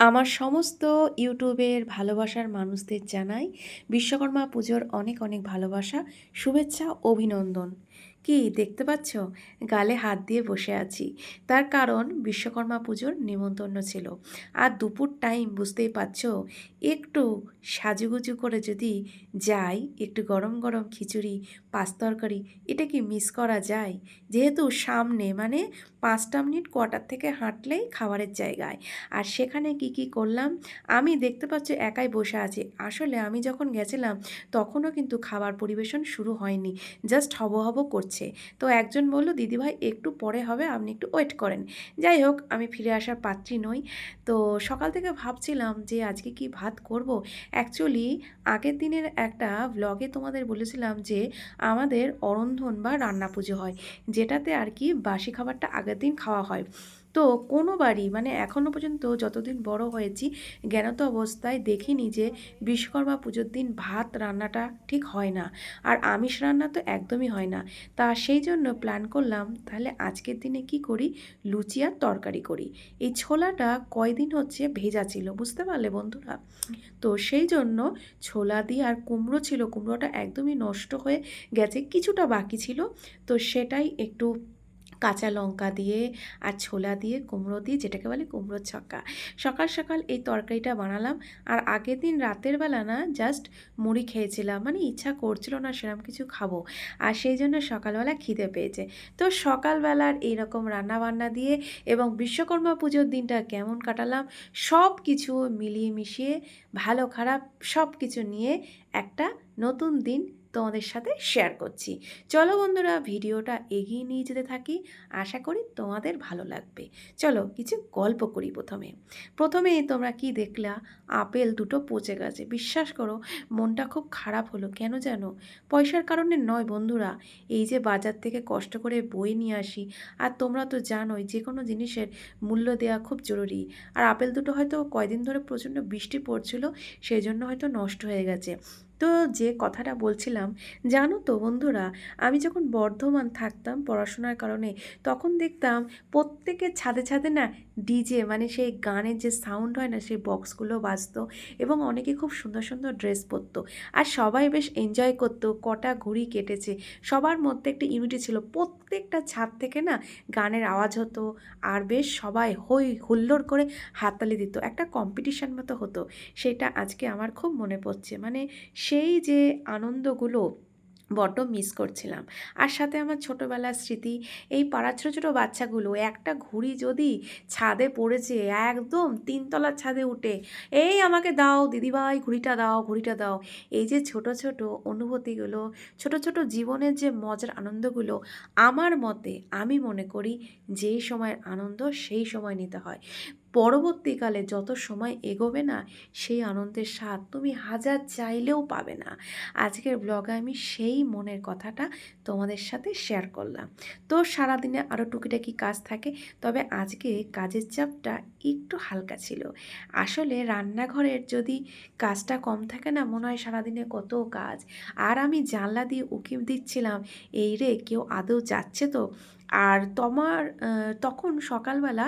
আমার সমস্ত ইউটিউবের ভালোবাসার মানুষদের জানাই বিশ্বকর্মা পুজোর অনেক অনেক ভালোবাসা শুভেচ্ছা অভিনন্দন। কি, দেখতে পাচ্ছ? গালে হাত দিয়ে বসে আছি। তার কারণ বিশ্বকর্মা পুজোর নিমন্ত্রণ ছিল। আর দুপুর টাইম বুঝতেই পারছ, একটু সাজুগুজু করে যদি যাই, একটু গরম গরম খিচুড়ি, পাঁচ তরকারি, এটা কি মিস করা যায়? যেহেতু সামনে মানে পাঁচটা মিনিট কোয়ার্টার থেকে হাঁটলেই খাবারের জায়গায়। আর সেখানে কি কি করলাম? আমি দেখতে পাচ্ছ একাই বসে আছি। আসলে আমি যখন গেছিলাম, তখনও কিন্তু খাবার পরিবেশন শুরু হয়নি। জাস্ট হব হব করছে। তো একজন বলল, দিদিভাই, একটু পরে হবে, আপনি একটু ওয়েট করেন। যাই হোক, আমি ফিরে আসার পাত্রী নই। তো সকাল থেকে ভাবছিলাম যে আজকে কি ভাত করব। অ্যাকচুয়ালি আগের দিনের একটা ব্লগে তোমাদের বলেছিলাম যে আমাদের অরন্ধন বা রান্না পুজো হয়, যেটাতে আর কি বাসি খাবারটা আগের দিন খাওয়া হয়। তো কোনো বাড়ি মানে এখনও পর্যন্ত যতদিন বড় হয়েছি, জ্ঞানত অবস্থায় দেখিনি যে বিশ্বকর্মা পুজোর দিন ভাত রান্নাটা ঠিক হয় না। আর আমিষ রান্না তো একদমই হয় না। তা সেই জন্য প্ল্যান করলাম, তাহলে আজকের দিনে কি করি? লুচি আর তরকারি করি। এই ছোলাটা কয়দিন হচ্ছে ভেজা ছিল, বুঝতে পারলে বন্ধুরা? তো সেই জন্য ছোলা দিয়ে আর কুমড়ো ছিল, কুমড়োটা একদমই নষ্ট হয়ে গেছে, কিছুটা বাকি ছিল। তো সেটাই একটু কাঁচা লঙ্কা দিয়ে আর ছোলা দিয়ে কুমড়ো দিয়ে যেটাকে বলে কুমড়োর ছক্কা। সকাল সকাল এই তরকারিটা বানালাম আর আগের দিন রাতের বেলা না জাস্ট মুড়ি খেয়েছিলাম। মানে ইচ্ছা করছিল না সেরকম কিছু খাব। আর সেই জন্য সকালবেলা খিদে পেয়েছে। তো সকালবেলার এইরকম রান্নাবান্না দিয়ে এবং বিশ্বকর্মা পুজোর দিনটা কেমন কাটালাম সব কিছু মিলিয়ে মিশিয়ে ভালো খারাপ সব কিছু নিয়ে একটা নতুন দিন তোমাদের সাথে শেয়ার করছি। চলো বন্ধুরা, ভিডিওটা এগিয়ে নিয়ে যেতে থাকি। আশা করি তোমাদের ভালো লাগবে। চলো কিছু গল্প করি প্রথমে। প্রথমে তোমরা কি দেখলা? আপেল দুটো পচে গেছে। বিশ্বাস করো, মনটা খুব খারাপ হলো। কেন জানো? পয়সার কারণে নয় বন্ধুরা। এই যে বাজার থেকে কষ্ট করে বই নিয়ে আসি, আর তোমরা তো জানোই যে কোনো জিনিসের মূল্য দেওয়া খুব জরুরি। আর আপেল দুটো হয়তো কয়দিন ধরে প্রচণ্ড বৃষ্টি পড়ছিল সেই জন্য হয়তো নষ্ট হয়ে গেছে। তো যে কথাটা বলছিলাম, জানো তো বন্ধুরা, আমি যখন বর্ধমান থাকতাম পড়াশোনার কারণে, তখন দেখতাম প্রত্যেকের ছাদে ছাদে না ডিজে মানে সেই গানের যে সাউন্ড হয় না, সেই বক্সগুলো বাজতো এবং অনেকে খুব সুন্দর সুন্দর ড্রেস পরতো। আর সবাই বেশ এনজয় করতো, কটা ঘুড়ি কেটেছে। সবার মধ্যে একটা ইউনিটি ছিল। প্রত্যেকটা ছাদ থেকে না গানের আওয়াজ হতো আর বেশ সবাই হই হুল্লোড় করে হাততালি দিত। একটা কম্পিটিশান মতো হতো। সেটা আজকে আমার খুব মনে পড়ছে। মানে সেই যে আনন্দগুলো বড্ড মিস করছিলাম। আর সাথে আমার ছোটোবেলার স্মৃতি, এই পাড়ার ছোটো ছোটো বাচ্চাগুলো, একটা ঘুড়ি যদি ছাদে পড়েছে, একদম তিনতলার ছাদে উঠে, এই আমাকে দাও, দিদিভাই, ঘুড়িটা দাও ঘুড়িটা দাও। এই যে ছোট ছোট অনুভূতিগুলো, ছোট ছোট জীবনের যে মজার আনন্দগুলো, আমার মতে আমি মনে করি যেই সময়ের আনন্দ সেই সময় নিতে হয়। পরবর্তীকালে যত সময় এগোবে না, সেই আনন্দের স্বাদ তুমি হাজার চাইলেও পাবে না। আজকের ব্লগে আমি সেই মনের কথাটা তোমাদের সাথে শেয়ার করলাম। তো সারাদিনে আরও টুকিটাকি কাজ থাকে, তবে আজকে কাজের চাপটা একটু হালকা ছিল। আসলে রান্নাঘরের যদি কাজটা কম থাকে না, মনে হয় সারাদিনে কত কাজ। আর আমি জানলা দিয়ে উকি দিচ্ছিলাম, এই রে, কেউ আদৌ যাচ্ছে তো? আর তোমার তখন সকালবেলা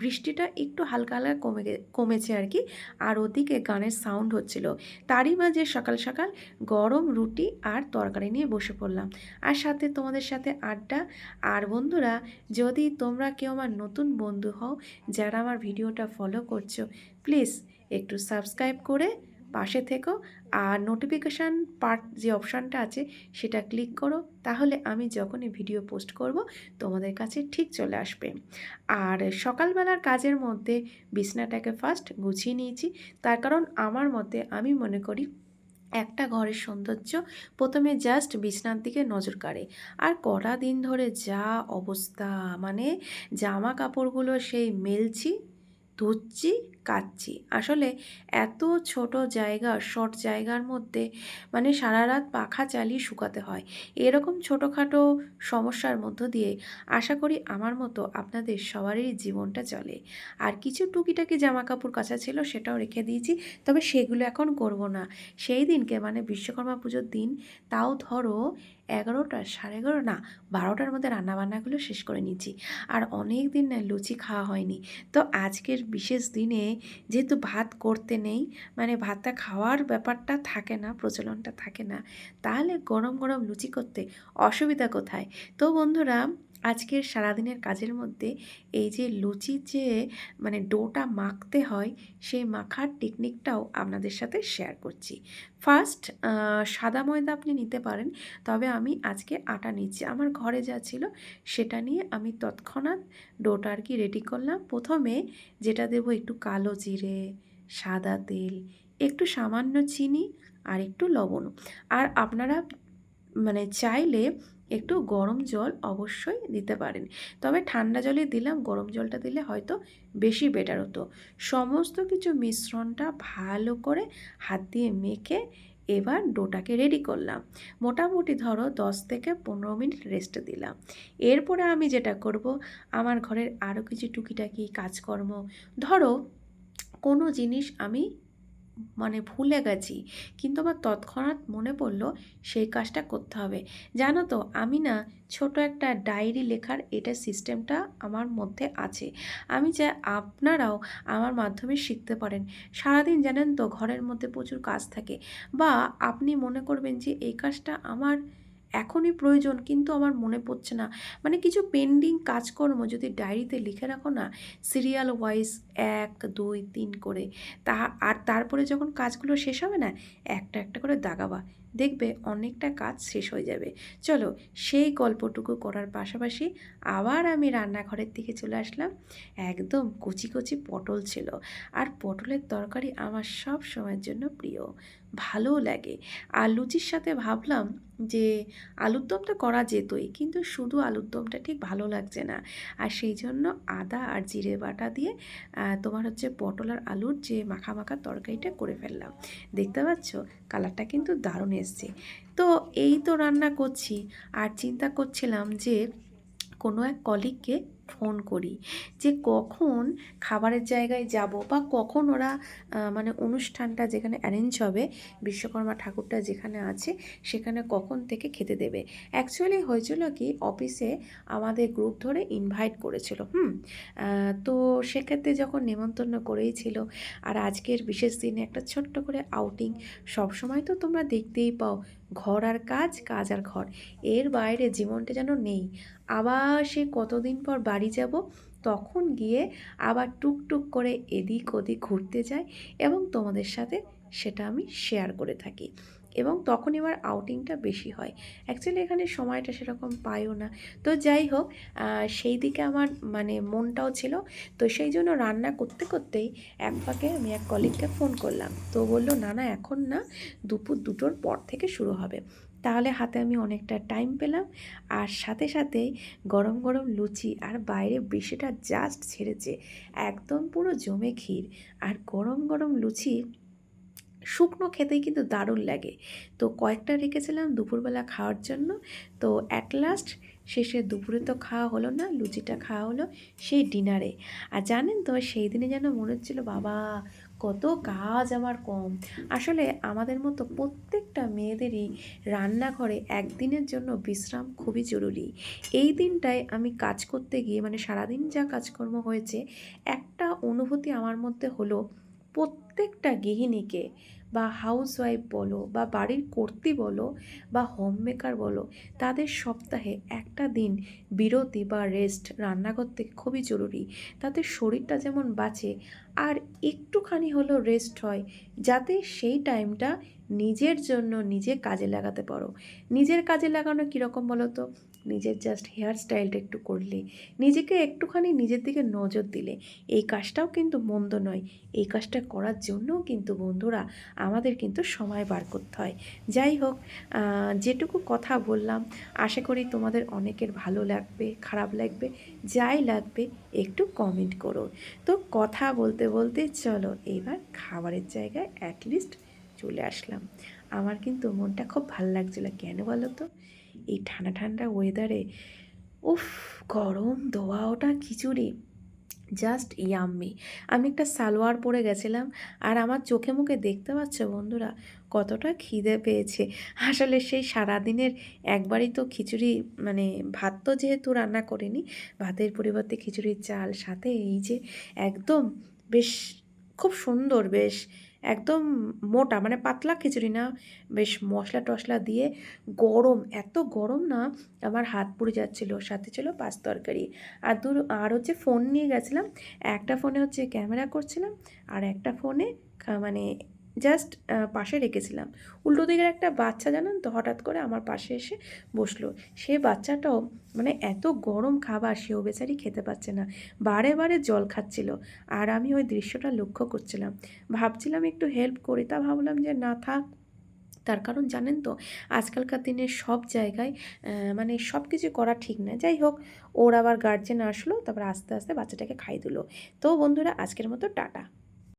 বৃষ্টিটা একটু হালকা হালকা কমে কমেছে আর কি, আর ওদিকে গানের সাউন্ড হচ্ছিল। তারই মাঝে সকাল সকাল গরম রুটি আর তরকারি নিয়ে বসে পড়লাম। আর সাথে তোমাদের সাথে আড্ডা। আর বন্ধুরা, যদি তোমরা কেউ আমার নতুন বন্ধু হও, যারা আমার ভিডিওটা ফলো করছ প্লিজ একটু সাবস্ক্রাইব করে পাশে থেকো। আর নোটিফিকেশান পার্ট যে অপশানটা আছে, সেটা ক্লিক করো। তাহলে আমি যখনই ভিডিও পোস্ট করব, তোমাদের কাছে ঠিক চলে আসবে। আর সকালবেলার কাজের মধ্যে বিছনাটাকে ফার্স্ট গুছিয়ে নিয়েছি। তার কারণ আমার মতে আমি মনে করি একটা ঘরের সৌন্দর্য প্রথমে জাস্ট বিছনার দিকে নজর কাড়ে। আর কটা দিন ধরে যা অবস্থা মানে জামা কাপড়গুলো সেই মেলছি, ধুচ্ছি কাচ্ছি আসলে এত ছোট জায়গা, শর্ট জায়গার মধ্যে মানে সারা রাত পাখা চালিয়ে শুকাতে হয়। এরকম ছোটোখাটো সমস্যার মধ্য দিয়ে আশা করি আমার মতো আপনাদের সবারই জীবনটা চলে। আর কিছু টুকিটাকি জামা কাপড় কাচা ছিল সেটাও রেখে দিয়েছি, তবে সেগুলো এখন করব না। সেই দিনকে মানে বিশ্বকর্মা পুজোর দিন, তাও ধরো এগারোটা, সাড়ে এগারো, না, বারোটার মধ্যে রান্নাবান্নাগুলো শেষ করে নিচ্ছি আর অনেক দিন লুচি খাওয়া হয়নি। তো আজকের বিশেষ দিনে যেহেতু ভাত করতে নেই মানে ভাতটা খাওয়ার ব্যাপারটা থাকে না, প্রচলনটা থাকে না, তাহলে গরম গরম লুচি করতে অসুবিধা কোথায়? তো বন্ধুরা আজকের সারাদিনের কাজের মধ্যে এই যে লুচির যে মানে ডোটা মাখতে হয়, সেই মাখার টেকনিকটাও আপনাদের সাথে শেয়ার করছি। ফার্স্ট সাদা ময়দা আপনি নিতে পারেন, তবে আমি আজকে আটা নিচ্ছি। আমার ঘরে যা ছিল সেটা নিয়ে আমি তৎক্ষণাৎ ডোটা আর কি রেডি করলাম। প্রথমে যেটা দেবো একটু কালো জিরে, সাদা তেল, একটু সামান্য চিনি আর একটু লবণ। আর আপনারা মানে চাইলে একটু গরম জল অবশ্যই দিতে পারেন। তবে ঠান্ডা জলে দিলাম, গরম জলটা দিলে হয়তো বেশি বেটার হতো। সমস্ত কিছু মিশ্রণটা ভালো করে হাত দিয়ে মেখে এবার ডোটাকে রেডি করলাম। মোটামুটি ধরো দশ থেকে পনেরো মিনিট রেস্টে দিলাম। এরপরে আমি যেটা করব, আমার ঘরের আরও কিছু টুকিটাকি কাজকর্ম, ধরো কোনো জিনিস আমি মানে ভুলে গেছি। কিন্তু আমার তৎক্ষণাৎ মনে পড়ল, সেই কাজটা করতে হবে। জানো তো, আমি না ছোট একটা ডায়েরি লেখার এটা সিস্টেমটা আমার মধ্যে আছে। আমি চাই আপনারাও আমার মাধ্যমে শিখতে পারেন। সারাদিন জানেন তো, ঘরের মধ্যে প্রচুর কাজ থাকে। বা আপনি মনে করবেন যে, এই কাজটা আমার এখনই প্রয়োজন, কিন্তু আমার মনে পড়ছে না। মানে কিছু পেন্ডিং কাজকর্ম যদি ডায়েরিতে লিখে রাখো না সিরিয়াল ওয়াইজ এক, দুই, তিন করে তা আর তারপরে যখন কাজগুলো শেষ হবে না, একটা একটা করে দাগাবা। দেখবে অনেকটা কাজ শেষ হয়ে যাবে। চলো সেই গল্পটুকু করার পাশাপাশি আবার আমি রান্নাঘরের দিকে চলে আসলাম। একদম কচি কচি পটল ছিল আর পটলের তরকারি আমার সব সময়ের জন্য প্রিয়। ভালোও লাগে। আর লুচির সাথে ভাবলাম যে আলুর দমটা করা যেতই, কিন্তু শুধু আলুর দমটা ঠিক ভালো লাগছে না। আর সেই জন্য আদা আর জিরে বাটা দিয়ে তোমার হচ্ছে পটল আর আলুর যে মাখা মাখা তরকারিটা করে ফেললাম। দেখতে পাচ্ছ? কালারটা কিন্তু দারুণ এসছে। তো এই তো রান্না করছি, আর চিন্তা করছিলাম যে কোনো এক কলিগকে ফোন করি যে কখন খাবারের জায়গায় যাব বা কখন ওরা মানে অনুষ্ঠানটা যেখানে অ্যারেঞ্জ হবে, বিশ্বকর্মা ঠাকুরটা যেখানে আছে সেখানে কখন থেকে খেতে দেবে। অ্যাকচুয়ালি হয়েছিল কি অফিসে আমাদের গ্রুপ ধরে ইনভাইট করেছিল, হুম? তো সেক্ষেত্রে যখন নেমন্তন্ন করেই ছিল আর আজকের বিশেষ দিনে একটা ছোট্ট করে আউটিং সবসময় তো তোমরা দেখতেই পাও ঘর আর কাজ কাজ আর ঘর। এর বাইরে জীবনটা যেন নেই। আবার সে কতদিন পর বাড়ি যাব, তখন গিয়ে আবার টুকটুক করে এদিক ওদিক ঘুরতে যাই এবং তোমাদের সাথে সেটা আমি শেয়ার করে থাকি। এবং তখন এবার আউটিংটা বেশি হয়। অ্যাকচুয়ালি এখানে সময়টা সেরকম পাইও না। তো যাই হোক সেই দিকে আমার মানে মনটাও ছিল। তো সেই জন্য রান্না করতে করতেই এক ফাঁকে আমি এক কলিগকে ফোন করলাম। তো বলল, না না, এখন না, দুপুর দুটোর পর থেকে শুরু হবে। তাহলে হাতে আমি অনেকটা টাইম পেলাম। আর সাথে সাথে গরম গরম লুচি আর বাইরে বৃষ্টিটা জাস্ট ছেড়েছে। একদম পুরো জমে ক্ষীর। আর গরম গরম লুচি শুকনো খেতেই কিন্তু দারুণ লাগে। তো কয়েকটা রেখেছিলাম দুপুরবেলা খাওয়ার জন্য। তো অ্যাট লাস্ট শেষে দুপুরে তো খাওয়া হলো না, লুচিটা খাওয়া হলো সেই ডিনারে। আর জানেন তো সেই দিনে যেন মনে হচ্ছিল, বাবা, কত কাজ আমার কম। আসলে আমাদের মতো প্রত্যেকটা মেয়েদেরই রান্নাঘরে একদিনের জন্য বিশ্রাম খুবই জরুরি। এই দিনটায় আমি কাজ করতে গিয়ে মানে সারাদিন যা কাজকর্ম হয়েছে, একটা অনুভূতি আমার মধ্যে হলো প্রত্যেকটা গৃহিণীকে বা হাউসওয়াইফ বলো বা বাড়ির কর্তি বলো বা হোম মেকার বলো, তাদের সপ্তাহে একটা দিন বিরতি বা রেস্ট রান্নাঘর থেকে খুবই জরুরি। তাতে শরীরটা যেমন বাঁচে, আর একটুখানি হলেও রেস্ট হয়, যাতে সেই টাইমটা নিজের জন্য নিজে কাজে লাগাতে পারো। নিজের কাজে লাগানো কীরকম বলো তো নিজের জাস্ট হেয়ার স্টাইলটা একটু করলে, নিজেকে একটুখানি নিজের দিকে নজর দিলে। এই কাজটাও কিন্তু মন্দ নয়। এই কাজটা করার জন্যও কিন্তু বন্ধুরা আমাদের কিন্তু সময় বার করতে হয়। যাই হোক যেটুকু কথা বললাম, আশা করি তোমাদের অনেকের ভালো লাগবে, খারাপ লাগবে, যাই লাগবে, একটু কমেন্ট করো। তো কথা বলতে বলতে চলো, এবার খাবারের জায়গায় অ্যাটলিস্ট চলে আসলাম। আমার কিন্তু মনটা খুব ভালো লাগছিল। কেন বলো তো এই ঠান্ডা ঠান্ডা ওয়েদারে উফ, গরম দোয়া ওটা খিচুড়ি। জাস্ট ইয়াম্মি আমি একটা সালোয়ার পরে গেছিলাম আর আমার চোখে মুখে দেখতে পাচ্ছ বন্ধুরা, কতটা খিদে পেয়েছে। আসলে সেই সারাদিনের একবারই তো খিচুড়ি মানে ভাত তো যেহেতু রান্না করিনি, ভাতের পরিবর্তে খিচুড়ির চাল, সাথে এই যে একদম বেশ, খুব সুন্দর বেশ একদম মোটা মানে পাতলা খিচুড়ি না, বেশ মশলা টশলা দিয়ে গরম, এত গরম না, আমার হাত পুড়ে যাচ্ছিল, সাথে ছিল পাঁচ তরকারি। আর দু, আর হচ্ছে ফোন নিয়ে গেছিলাম, একটা ফোনে হচ্ছে ক্যামেরা করছিলাম, আর একটা ফোনে মানে জাস্ট পাশে রেখেছিলাম। উল্টো দিকের একটা বাচ্চা জানেন তো, হঠাৎ করে আমার পাশে এসে বসল। সে বাচ্চাটাও মানে এত গরম খাবার সেও বেচারি খেতে পাচ্ছে না। বারে বারে জল খাচ্ছিল। আর আমি ওই দৃশ্যটা লক্ষ্য করছিলাম। ভাবছিলাম একটু হেল্প করি, তা ভাবলাম যে না থাক। তার কারণ জানেন তো, আজকালকার দিনে সব জায়গায় মানে সব কিছু করা ঠিক না। যাই হোক, ওর আবার গার্জেন আসলো, তারপর আস্তে আস্তে বাচ্চাটাকে খাই দিল। তো বন্ধুরা, আজকের মতো টাটা।